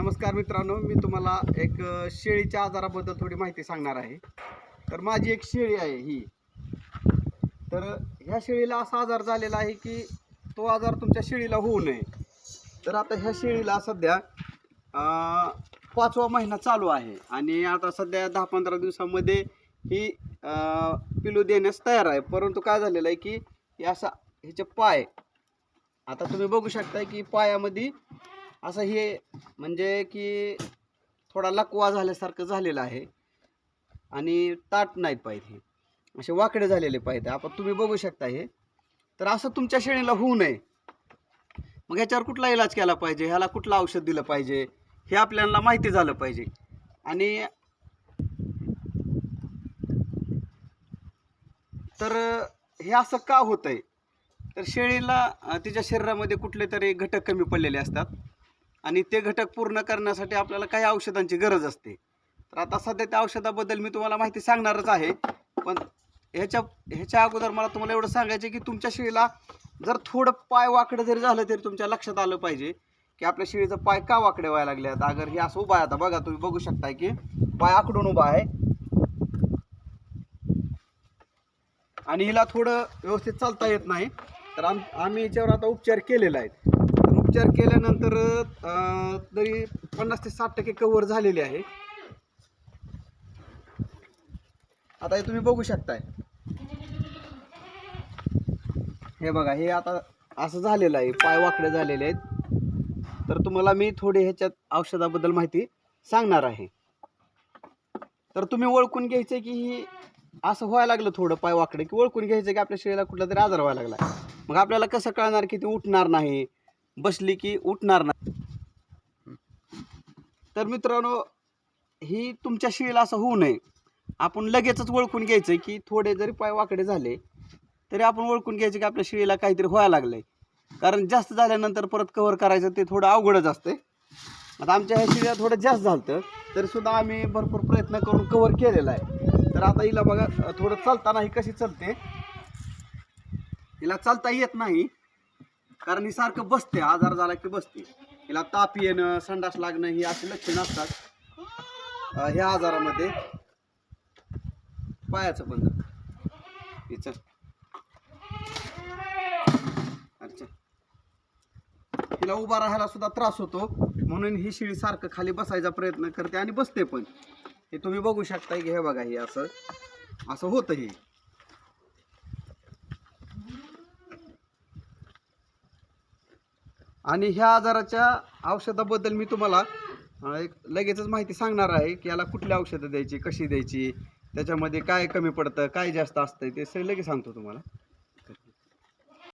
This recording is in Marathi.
नमस्कार मित्रांनो मी तुम्हाला एक शेळीच्या आजाराबद्दल थोडी माहिती सांगणार आहे. तर माझी एक शेळी आहे ही. तर ह्या शेळीला असा आजार झालेला आहे की तो आजार तुमच्या शेळीला होऊ नये. तर आता ह्या शेळीला सध्या पाचवा महिना चालू आहे आणि आता सध्या दहा पंधरा दिवसामध्ये ही पिलू देण्यास तयार आहे. परंतु काय झालेलं आहे की हे असा ह्याचे पाय आता तुम्ही बघू शकता की पायामध्ये असं हे म्हणजे की थोडा लकवा झाल्यासारखं झालेलं आहे. आणि ताट नाहीत पाहिजे हे. असे वाकडे झालेले पाहिजे आपण तुम्ही बघू शकता हे. तर असं तुमच्या शेळीला होऊ नये. मग ह्याच्यावर कुठला इलाज केला पाहिजे? ह्याला कुठलं औषध दिलं पाहिजे? हे आपल्याला माहिती झालं पाहिजे. आणि तर हे असं का होतंय? तर शेळीला तिच्या शरीरामध्ये कुठले तरी घटक कमी पडलेले असतात. आणि ते घटक पूर्ण करण्यासाठी आपल्याला काही औषधांची गरज असते. तर आता सध्या त्या औषधाबद्दल मी तुम्हाला माहिती सांगणारच आहे. पण ह्याच्या ह्याच्या अगोदर मला तुम्हाला एवढं सांगायचं आहे की तुमच्या शेळीला जर थोडं पाय वाकडं जरी झालं तरी तुमच्या लक्षात आलं पाहिजे की आपल्या शेळीचं पाय का वाकडे व्हायला लागले आता अगर हे असं उभा आहे आता बघा तुम्ही बघू शकताय की पाय आकडून उभा आहे. आणि हिला थोडं व्यवस्थित चालता येत नाही. तर आम आम्ही याच्यावर आता उपचार केलेला आहे. उपचार केल्यानंतर तरी पन्नास ते साठ टक्के कव्हर झालेले आहे. आता हे तुम्ही बघू शकताय. हे बघा हे आता असं झालेलं आहे. पाय वाकडे झालेले आहेत. तर तुम्हाला मी थोडी ह्याच्यात औषधाबद्दल माहिती सांगणार आहे. तर तुम्ही ओळखून घ्यायचं की ही असं व्हायला लागलं थोडं पाय वाकडे की ओळखून घ्यायचं की आपल्या शरीराला कुठला तरी आजार व्हायला लागला. मग आपल्याला कसं कळणार की ते उठणार नाही? बसली की उठणार नाही. तर मित्रांनो ही तुमच्या शिळेला असं होऊ नये. आपण लगेचच ओळखून घ्यायचं की थोडे जरी पाय वाकडे झाले तरी आपण ओळखून घ्यायचं की आपल्या शिळेला काहीतरी व्हायला लागलंय. कारण जास्त झाल्यानंतर परत कव्हर करायचं ते थोडं अवघडच असते आता आमच्या ह्या शिळ्या थोडं जास्त झालं तरी सुद्धा आम्ही भरपूर प्रयत्न करून कव्हर केलेला आहे. तर आता हिला बघा थोडं चालताना ही कशी चालते? हिला चालता येत नाही. कारण ही सारखं बसते आजार झाला की बसते. हिला ताप येणं संडास लागणं ही अशी लक्षणं असतात. अं, ह्या आजारामध्ये पायाचं बंद. हिचं अच्छा तिला उभा राहायला सुद्धा त्रास होतो. म्हणून ही शिळी सारखं खाली बसायचा प्रयत्न करते आणि बसते पण. हे तुम्ही बघू शकता की हे बघा हे असं असं होतं हे. आणि ह्या आजाराच्या औषधाबद्दल मी तुम्हाला एक लगेचच माहिती सांगणार आहे की याला कुठली औषधं द्यायची कशी द्यायची त्याच्यामध्ये काय कमी पडतं काय जास्त असतं ते सगळं लगेच सांगतो तुम्हाला.